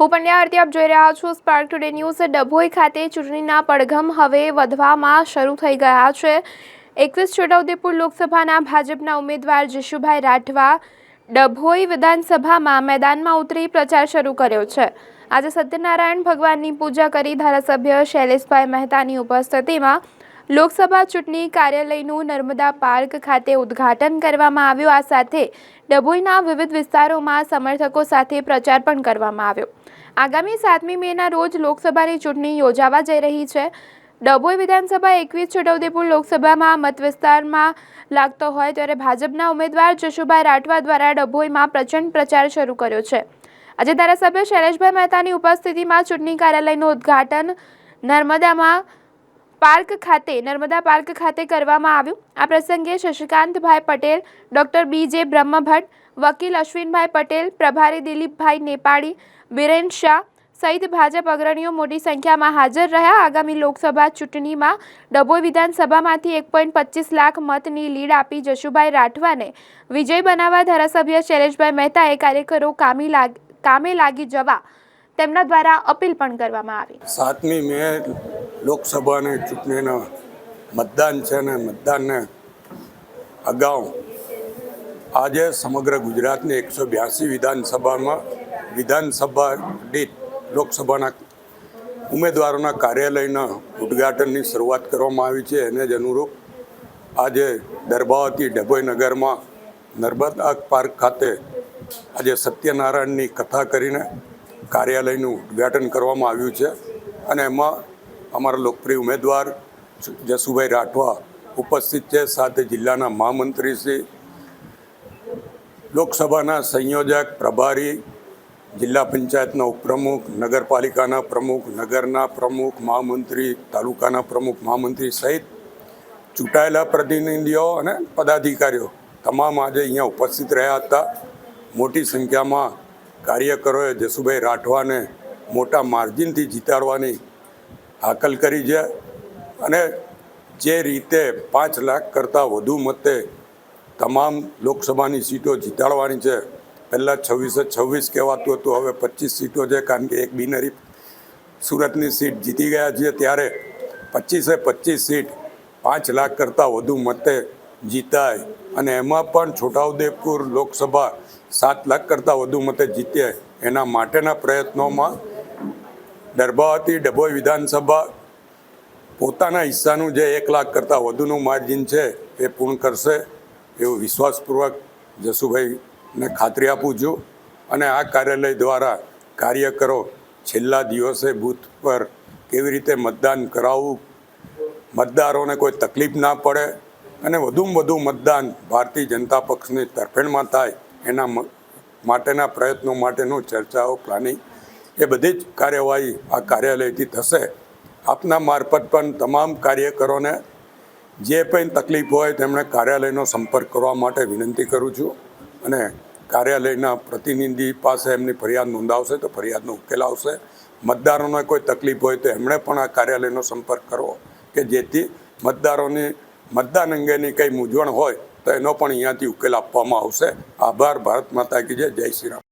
હું પંડ્યા આરતી, આપ જોઈ રહ્યા છો સ્પાર્ક ટુડે ન્યૂઝ ડભોઈ ખાતે ચૂંટણીના પડઘમ હવે વધવામાં શરૂ થઈ ગયા છે. એકવીસ છોટાઉદેપુર લોકસભાના ભાજપના ઉમેદવાર જીશુભાઈ રાઠવા ડભોઈ વિધાનસભામાં મેદાનમાં ઉતરી પ્રચાર શરૂ કર્યો છે. આજે સત્યનારાયણ ભગવાનની પૂજા કરી ધારાસભ્ય શૈલેષભાઈ મહેતાની ઉપસ્થિતિમાં લોકસભા ચૂંટણી કાર્યાલયનું નર્મદા પાર્ક ખાતે ઉદ્ઘાટન કરવામાં આવ્યું. આ સાથે ડભોઈના વિવિધ વિસ્તારોમાં સમર્થકો સાથે પ્રચાર પણ કરવામાં આવ્યો. આગામી સાતમી મેના રોજ લોકસભાની ચૂંટણી યોજાવા જઈ રહી છે. ડભોઈ વિધાનસભા એકવીસ છોટાઉદેપુર લોકસભામાં મત વિસ્તારમાં લાગતો હોય ત્યારે ભાજપના ઉમેદવાર જશુભાઈ રાઠવા દ્વારા ડભોઈમાં પ્રચંડ પ્રચાર શરૂ કર્યો છે. આજે ધારાસભ્ય શૈલેષભાઈ મહેતાની ઉપસ્થિતિમાં ચૂંટણી કાર્યાલયનું ઉદ્ઘાટન નર્મદામાં પાર્ક ખાતે, નર્મદા પાર્ક ખાતે કરવામાં આવ્યું. આ પ્રસંગે શશિકાંતભાઈ પટેલ, ડૉક્ટર બી જે બ્રહ્મભટ્ટ, વકીલ અશ્વિનભાઈ પટેલ, પ્રભારી દિલીપભાઈ નેપાળી બિરેન શાહ સહિત ભાજપ અગ્રણીઓ મોટી સંખ્યામાં હાજર રહ્યા. આગામી લોકસભા ચૂંટણીમાં ડભોઈ વિધાનસભામાંથી એક પોઈન્ટ પચીસ લાખ મતની લીડ આપી જશુભાઈ રાઠવાને વિજય બનાવવા ધારાસભ્ય શૈલેષભાઈ મહેતાએ કાર્યકરો કામી કામે લાગી જવા તેમના દ્વારા અપીલ પણ કરવામાં આવી. સાતમી મે લોકસભાની ચૂંટણીના મતદાન છે ને મતદાનને અગાઉ આજે સમગ્ર ગુજરાતની એકસો બ્યાસી વિધાનસભામાં વિધાનસભા દીઠ લોકસભાના ઉમેદવારોના કાર્યાલયના ઉદ્ઘાટનની શરૂઆત કરવામાં આવી છે. એને જ અનુરૂપ આજે દરબાવતી ડભોઈ નગરમાં નર્મદા પાર્ક ખાતે આજે સત્યનારાયણની કથા કરીને કાર્યાલયનું ઉદ્ઘાટન કરવામાં આવ્યું છે અને એમાં અમારા લોકપ્રિય ઉમેદવાર જસુભાઈ રાઠવા ઉપસ્થિત છે, સાથે જિલ્લાના મહામંત્રી શ્રી, લોકસભાના સંયોજક, પ્રભારી, જિલ્લા પંચાયતના ઉપપ્રમુખ, નગરપાલિકાના પ્રમુખ, નગરના પ્રમુખ, મહામંત્રી, તાલુકાના પ્રમુખ, મહામંત્રી સહિત ચૂંટાયેલા પ્રતિનિધિઓ અને પદાધિકારીઓ તમામ આજે અહીંયા ઉપસ્થિત રહ્યા હતા. મોટી સંખ્યામાં કાર્યકરોએ જસુભાઈ રાઠવાને મોટા માર્જિનથી જીતાડવાની હાકલ કરી છે અને જે રીતે પાંચ લાખ કરતાં વધુ મતે તમામ લોકસભાની સીટો જીતાડવાની છે. પહેલાં છવ્વીસે છવ્વીસ કહેવાતું હતું, હવે પચીસ સીટો છે, કારણ કે એક બિનરી સુરતની સીટ જીતી ગયા છીએ ત્યારે પચીસે પચીસ સીટ પાંચ લાખ કરતાં વધુ મતે જીતાય અને એમાં પણ છોટાઉદેપુર લોકસભા સાત લાખ કરતાં વધુ મતે જીતે એના માટેના પ્રયત્નોમાં દરબાવતી ડભોઈ વિધાનસભા પોતાના હિસ્સાનું જે એક લાખ કરતાં વધુનું માર્જિન છે એ પૂર્ણ કરશે એવું વિશ્વાસપૂર્વક જસુભાઈને ખાતરી આપું છું. અને આ કાર્યાલય દ્વારા કાર્યકરો છેલ્લા દિવસે બૂથ પર કેવી રીતે મતદાન કરાવવું? મતદારોને કોઈ તકલીફ ના પડે અને વધુમાં વધુ મતદાન ભારતીય જનતા પક્ષની તરફેણમાં થાય એના માટેના પ્રયત્નો માટેનું ચર્ચાઓ પ્લાનિંગ એ બધી જ કાર્યવાહી આ કાર્યાલયથી થશે. આપના મારફત પણ તમામ કાર્યકરોને જે પણ તકલીફ હોય તેમણે કાર્યાલયનો સંપર્ક કરવા માટે વિનંતી કરું છું અને કાર્યાલયના પ્રતિનિધિ પાસે એમની ફરિયાદ નોંધાવશે તો ફરિયાદનો ઉકેલ આવશે. મતદારોને કોઈ તકલીફ હોય તો એમણે પણ આ કાર્યાલયનો સંપર્ક કરવો કે જેથી મતદારોની, મતદાન અંગેની કંઈ મૂંઝવણ હોય તો એનો પણ અહીંયાથી ઉકેલ આપવામાં આવશે. આભાર, ભારત માતા કી જય જય શ્રી રામ.